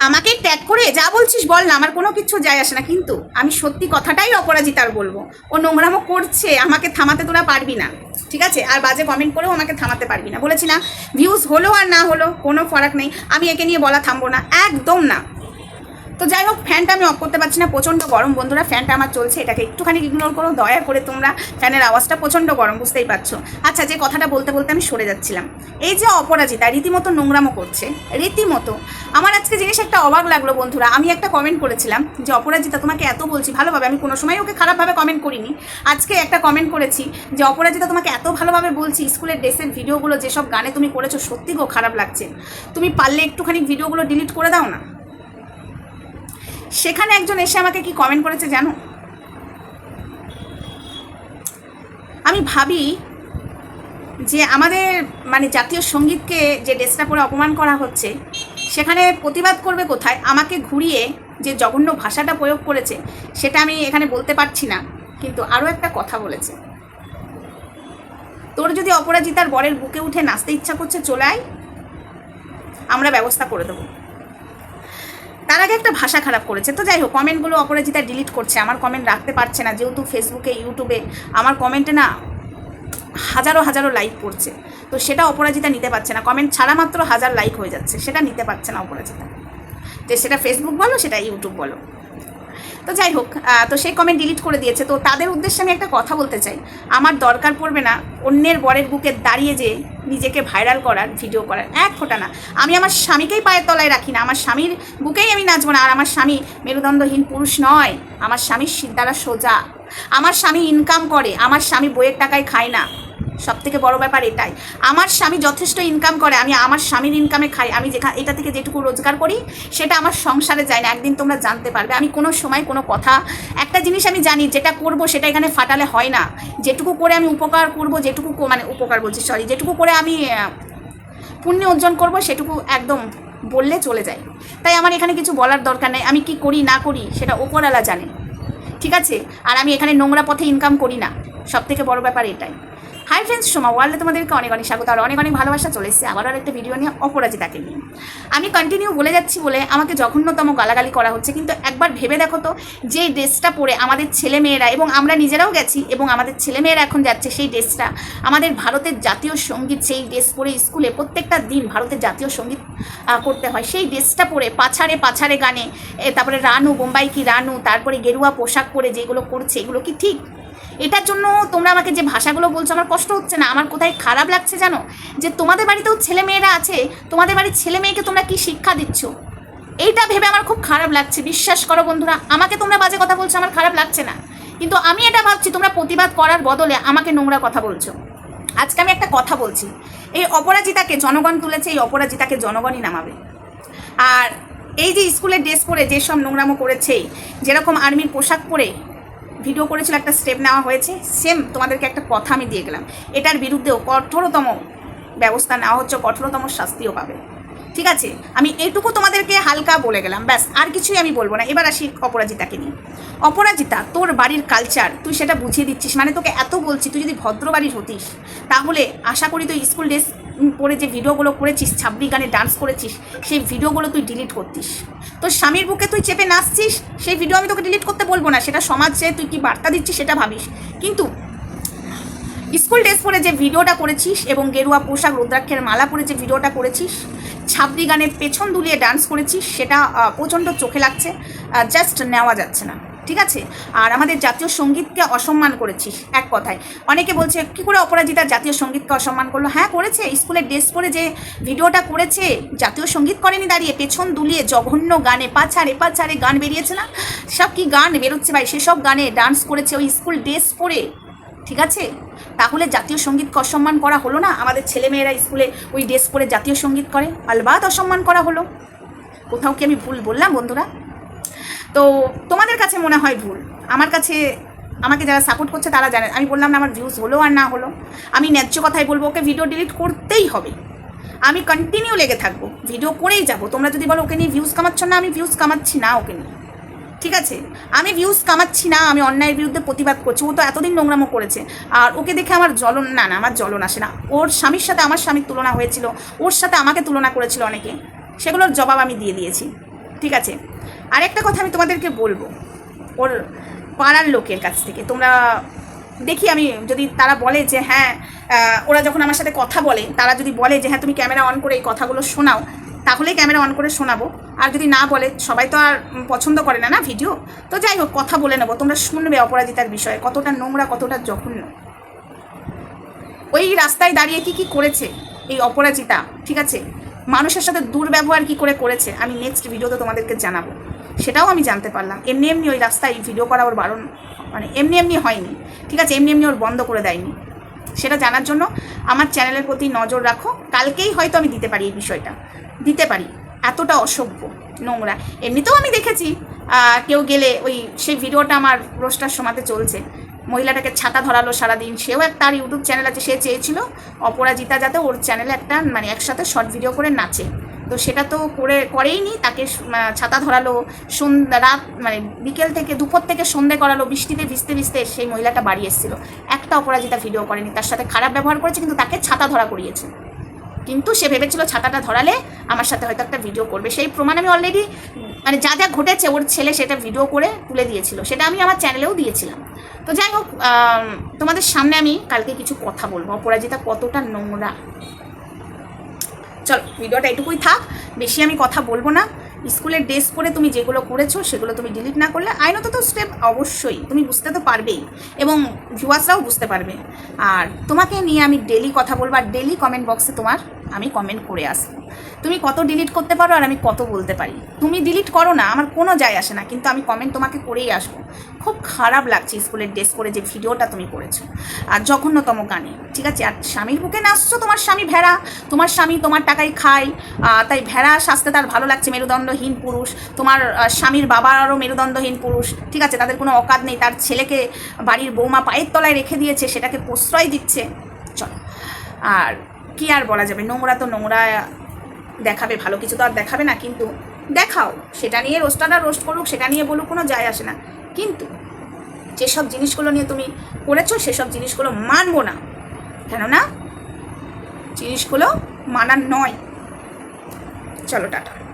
আমাকে ট্যাগ করে যা বলছিস বল না, আমার কোনো কিছু যায় আসে না। কিন্তু আমি সত্যি কথাটাই অপরাজিতার বলব। ও নোংরামো করছে, আমাকে থামাতে তোরা পারবি না। ঠিক আছে? আর বাজে কমেন্ট করেও আমাকে থামাতে পারবি না। বলেছিলাম ভিউজ হলো আর না হলো, কোনো ফরাক নেই। আমি একে নিয়ে বলা থামবো না। একদম না। তো যাই হোক ফ্যানটা আমি অফ করতে পারছি না, প্রচণ্ড গরম বন্ধুরা ফ্যানটা আমার চলছে, এটাকে একটুখানি ইগনোর করো, দয়া করে তোমরা ফ্যানের আওয়াজটা প্রচণ্ড গরম, বুঝতেই পারছ। আচ্ছা যে কথাটা বলতে বলতে আমি সরে যাচ্ছিলাম। এই যে অপরাজিতা, রীতিমতো নোংরামো করছে, রীতিমতো। আমার আজকে জিনিস একটা অবাক লাগল বন্ধুরা, আমি একটা কমেন্ট করেছিলাম যে, অপরাজিতা, তোমাকে এত বলছি, ভালোভাবে, আমি কোনো সময় ওকে খারাপভাবে কমেন্ট করিনি। আজকে একটা কমেন্ট করেছি যে, অপরাজিতা, তোমাকে এত ভালোভাবে বলছি, স্কুলের ড্রেসের ভিডিওগুলো যেসব গানে তুমি করেছ, সত্যি গো খারাপ লাগছে। তুমি পারলে একটুখানি ভিডিওগুলো ডিলিট করে দাও না? সেখানে একজন এসে আমাকে কি কমেন্ট করেছে জানো? আমি ভাবি যে আমাদের মানে জাতীয় সঙ্গীতকে যে ড্রেসটা পরে অপমান করা হচ্ছে, সেখানে প্রতিবাদ করবে কোথায়? আমাকে ঘুরিয়ে যে জঘন্য ভাষাটা প্রয়োগ করেছে, সেটা আমি এখানে বলতে পারছি না, কিন্তু আরও একটা কথা বলেছে। তোর যদি অপরাজিতার বরের বুকে উঠে নাচতে ইচ্ছা করছে, চলে আয়। আমরা ব্যবস্থা করে দেবো। তার আগে একটা ভাষা খারাপ করেছে। তো যাই হোক কমেন্টগুলো অপরাজিতা ডিলিট করছে। আমার কমেন্ট রাখতে পারছে না, যেহেতু ফেসবুকে ইউটিউবে আমার কমেন্টে না হাজারো হাজারো লাইক পড়ছে। তো সেটা অপরাজিতা নিতে পারছে না। কমেন্ট ছাড়া মাত্র হাজার লাইক হয়ে যাচ্ছে। সেটা নিতে পারছে না অপরাজিতা। যে সেটা ফেসবুক বলো, সেটা ইউটিউব বলো। তো যাই হোক তো সেই কমেন্ট ডিলিট করে দিয়েছে। তো তাদের উদ্দেশ্যে আমি একটা কথা বলতে চাই। আমার দরকার পড়বে না অন্যের বরের বুকে দাঁড়িয়ে যে নিজেকে ভাইরাল করার ভিডিও করার। এক ফোঁটা না। আমি আমার স্বামীকেই পায়ের তলায় রাখি না। আমার স্বামীর বুকেই আমি নাচবো না। আর আমার স্বামী মেরুদণ্ডহীন পুরুষ নয়। আমার স্বামীর সিদ্ধারা সোজা। আমার স্বামী ইনকাম করে। আমার স্বামী বইয়ের টাকায় খায় না। সব থেকে বড় ব্যাপার এটাই। আমার স্বামী যথেষ্ট ইনকাম করে, আমি আমার স্বামীর ইনকামে খাই, আমি যেখানে এটা থেকে যেটুকু রোজগার করি, সেটা আমার সংসারে যায় না, একদিন তোমরা জানতে পারবে। আমি কোনো সময় কোনো কথা, একটা জিনিস আমি জানি, যেটা করব সেটা এখানে ফাটালে হয় না। যেটুকু করে আমি উপকার করব, যেটুকু মানে উপকার বলছি সরি যেটুকু করে আমি পুণ্য অর্জন করব, সেটুকু একদম বললে চলে যায়। তাই আমার এখানে কিছু বলার দরকার নেই, আমি কি করি, না করি, সেটা ওপরওয়ালা জানে। ঠিক আছে? আর আমি এখানে নোংরা পথে ইনকাম করি না। সব থেকে বড় ব্যাপার এটাই। হাই ফ্রেন্ডস সোমা ওয়ার্ল্ডে তোমাদেরকে অনেক অনেক স্বাগত আর অনেক অনেক ভালোবাসা চলে এসেছে। আবার আর একটা ভিডিও নিয়ে অপরাজিতাকে নিয়ে। আমি কন্টিনিউ বলে যাচ্ছি বলে আমাকে জঘন্যতম গালাগালি করা হচ্ছে, কিন্তু একবার ভেবে দেখো তো যে ড্রেসটা পরে আমাদের ছেলেমেয়েরা এবং আমরা নিজেরাও গেছি এবং আমাদের ছেলেমেয়েরা এখন যাচ্ছে সেই ড্রেসটা, আমাদের ভারতের জাতীয় সংগীত সেই ড্রেস পরে স্কুলে প্রত্যেকটা দিন ভারতের জাতীয় সংগীত করতে হয়, সেই ড্রেসটা পরে পাছাড়ে পাছাড়ে গানে তারপরে রানু, বোম্বাই কি রানু, তারপরে গেরুয়া পোশাক পরে যেগুলো করছে, এগুলো কি ঠিক? এটার জন্য তোমরা আমাকে যে ভাষাগুলো বলছো, আমার কষ্ট হচ্ছে না। আমার কোথায় খারাপ লাগছে জানো? যে তোমাদের বাড়িতেও ছেলে মেয়েরা আছে, তোমাদের বাড়ির ছেলে মেয়েকে তোমরা কি শিক্ষা দিচ্ছ? এইটা ভেবে আমার খুব খারাপ লাগছে। বিশ্বাস করো বন্ধুরা, আমাকে তোমরা বাজে কথা বলছো, আমার খারাপ লাগছে না। কিন্তু আমি এটা ভাবছি, তোমরা প্রতিবাদ করার বদলে আমাকে নোংরা কথা বলছো। আজকে আমি একটা কথা বলছি। এই অপরাজিতাকে জনগণ তুলেছে, এই অপরাজিতাকে জনগণই নামাবে। আর এই যে স্কুলের ড্রেস পরে যেসব নোংরামো করেছে, যেরকম আর্মির পোশাক পরে ভিডিও করেছিল, একটা স্টেপ নেওয়া হয়েছে সেম তোমাদেরকে একটা কথা আমি দিয়ে গেলাম। এটার বিরুদ্ধেও কঠোরতম ব্যবস্থা নেওয়া হচ্ছে, কঠোরতম শাস্তিও পাবে। ঠিক আছে? আমি এটুকু তোমাদেরকে হালকা বলে গেলাম, ব্যাস, আর কিছুই আমি বলব না। এবার আসি অপরাজিতাকে নিয়ে। অপরাজিতা, তোর বাড়ির কালচার তুই সেটা বুঝিয়ে দিচ্ছিস। মানে তোকে এত বলছি, তুই যদি ভদ্র বাড়ির হতিস, তাহলে আশা করি তুই স্কুল ড্রেস পরে যে ভিডিওগুলো করেছিস, ছাবড়ি গানে ডান্স করেছিস, সেই ভিডিওগুলো তুই ডিলিট করতিস। তোর স্বামীর বুকে তুই চেপে নাচছিস, সেই ভিডিও আমি তোকে ডিলিট করতে বলব না। সেটা সমাজে তুই কি বার্তা দিচ্ছিস সেটা ভাবিস। কিন্তু স্কুল ড্রেস পরে যে ভিডিওটা করেছিস এবং গেরুয়া পোশাক, রুদ্রাক্ষের মালা পরে যে ভিডিওটা করেছিস, ছাবড়ি গানের পেছন দুলিয়ে ডান্স করেছিস, সেটা প্রচণ্ড চোখে লাগছে জাস্ট নেওয়া যাচ্ছে না, ঠিক আছে? আর আমাদের জাতীয় সঙ্গীতকে অসম্মান করেছিস, এক কথায়। অনেকে বলছে, কি করে অপরাজিতা জাতীয় সঙ্গীতকে অসম্মান করল? হ্যাঁ করেছে স্কুলের ড্রেস পরে যে ভিডিওটা করেছে, জাতীয় সংগীত করেনি দাঁড়িয়ে, পেছন দুলিয়ে জঘন্য গানে পাছাড়ে পাছাড়ে গান বেরিয়েছে না? সব কি গান বেরোচ্ছে ভাই? সেসব গানে ডান্স করেছে, ওই স্কুল ড্রেস পরে ঠিক আছে? তাহলে জাতীয় সঙ্গীতকে অসম্মান করা হলো না? আমাদের ছেলেমেয়েরা স্কুলে ওই ড্রেস পরে জাতীয় সংগীত করে। আলবাদ অসম্মান করা হলো। কোথাও কি আমি ভুল বললাম বন্ধুরা? তো তোমাদের কাছে মনে হয় ভুল। আমার কাছে, আমাকে যারা সাপোর্ট করছে তারা জানে। আমি বললাম না আমার ভিউজ হলো আর না হলো। আমি ন্যায্য কথাই বলব, ওকে ভিডিও ডিলিট করতেই হবে। আমি কন্টিনিউ লেগে থাকব। ভিডিও করেই যাব। তোমরা যদি বলো, ওকে নিয়ে ভিউজ কামাচ্ছ না? আমি ভিউজ কামাচ্ছি না ওকে নিয়ে। ঠিক আছে? আমি ভিউজ কামাচ্ছি না, আমি অন্যায়ের বিরুদ্ধে প্রতিবাদ করছি। ও তো এতদিন নোংরামো করেছে। আর ওকে দেখে আমার জ্বলন, না না, আমার জ্বলন আসে না। ওর স্বামীর সাথে আমার স্বামীর তুলনা হয়েছিল। ওর সাথে আমাকে তুলনা করেছিল অনেকে। সেগুলোর জবাব আমি দিয়ে দিয়েছি। ঠিক আছে? আর একটা কথা আমি তোমাদেরকে বলব। ওর পাড়ার লোকের কাছ থেকে। তোমরা দেখি আমি যদি তারা বলে যে হ্যাঁ ওরা যখন আমার সাথে কথা বলে, তারা যদি বলে যে হ্যাঁ তুমি ক্যামেরা অন করে এই কথাগুলো শোনাও, তাহলেই ক্যামেরা অন করে শোনাবো। আর যদি না বলে, সবাই তো আর পছন্দ করে না না, ভিডিও? তো যাই হোক, কথা বলে নেব। তোমরা শুনবে অপরাজিতার বিষয়ে, কতটা নোংরা, কতটা জঘন্য। ওই রাস্তায় দাঁড়িয়ে কি কি করেছে এই অপরাজিতা? ঠিক আছে? মানুষের সাথে দুর্ব্যবহার কি করে করেছে? আমি নেক্সট ভিডিওতে তোমাদেরকে জানাব। সেটাও আমি জানতে পারলাম। এমনি এমনি ওই রাস্তায় ভিডিও করা ওর বারণ মানে এমনি এমনি হয়নি। ঠিক আছে? এমনি এমনি ওর বন্ধ করে দেয়নি। সেটা জানার জন্য আমার চ্যানেলের প্রতি নজর রাখো। কালকেই হয়তো আমি দিতে পারি এই বিষয়টা। দিতে পারি। এতটা অসভ্য নোংরা। এমনিতেও আমি দেখেছি কেউ গেলে ওই সেই ভিডিওটা আমার রোস্টার সমাতে চলছে। মহিলাটাকে ছাতা ধরালো সারাদিন, সেও একটা তার ইউটিউব চ্যানেল আছে, সে চেয়েছিল অপরাজিতা যাতে ওর চ্যানেলে একটা মানে একসাথে শর্ট ভিডিও করে নাচে। তো সেটা তো করে, করেইনি, তাকে ছাতা ধরালো সন্ধ্যা রাত মানে বিকেল থেকে দুপুর থেকে সন্ধে করালো, বৃষ্টিতে ভিজতে ভিজতে সেই মহিলাটা বাড়ি এসেছিল। একটা অপরাজিতা ভিডিও করেনি, তার সাথে খারাপ ব্যবহার করেছে, কিন্তু তাকে ছাতা ধরা করিয়েছে। কিন্তু সে ভেবেছিল ছাতাটা ধরালে আমার সাথে হয়তো একটা ভিডিও করবে। সেই প্রমাণ আমি অলরেডি মানে যা যা ঘটেছে, ওর ছেলে সেটা ভিডিও করে তুলে দিয়েছিল। সেটা আমি আমার চ্যানেলেও দিয়েছিলাম। তো যাই হোক তোমাদের সামনে আমি কালকে কিছু কথা বলব। অপরাজিতা কতটা নোংরা। চলো, ভিডিওটা এটুকুই থাক। বেশি আমি কথা বলব না। স্কুলের ড্রেস পরে তুমি যেগুলো করেছ, সেগুলো তুমি ডিলিট না করলে আইনত তো স্টেপ অবশ্যই। তুমি বুঝতে তো পারবেই এবং ভিউয়ার্সরাও বুঝতে পারবে। আর তোমাকে নিয়ে আমি ডেলি কথা বলব। আর ডেলি কমেন্ট বক্সে তোমার আমি কমেন্ট করে আসব। তুমি কত ডিলিট করতে পারো আর আমি কত বলতে পারি। তুমি ডিলিট করো না, আমার কোনো যায় আসে না, কিন্তু আমি কমেন্ট তোমাকে করেই আসব। খুব খারাপ লাগছে স্কুলের ড্রেস করে যে ভিডিওটা তুমি করেছ। আর জঘন্যতম গানে, ঠিক আছে? আর স্বামীর বুকে নাচছো তোমার স্বামী ভেড়া, তোমার স্বামী তোমার টাকায় খায় তাই ভেড়া সাজতে তার ভালো লাগছে, মেরুদণ্ডহীন পুরুষ। তোমার স্বামীর বাবারও মেরুদণ্ডহীন পুরুষ, ঠিক আছে? তাদের কোনো অকাত নেই, তার ছেলেকে বাড়ির বৌমা পায়ের তলায় রেখে দিয়েছে, সেটাকে প্রশ্রয় দিচ্ছে। চলো। আর কি আর বলা যাবে? নোংরা তো নোংরা, দেখাবে, ভালো কিছু তো আর দেখাবে না, কিন্তু দেখাও। সেটা নিয়ে রোস্টাররা রোস্ট করুক, সেটা নিয়ে বলুক, কোনো যায় আসে না। কিন্তু যেসব জিনিসগুলো নিয়ে তুমি করেছ, সেসব জিনিসগুলো মানবো না। কেননা জিনিসগুলো মানার নয়। চলো, টাটা।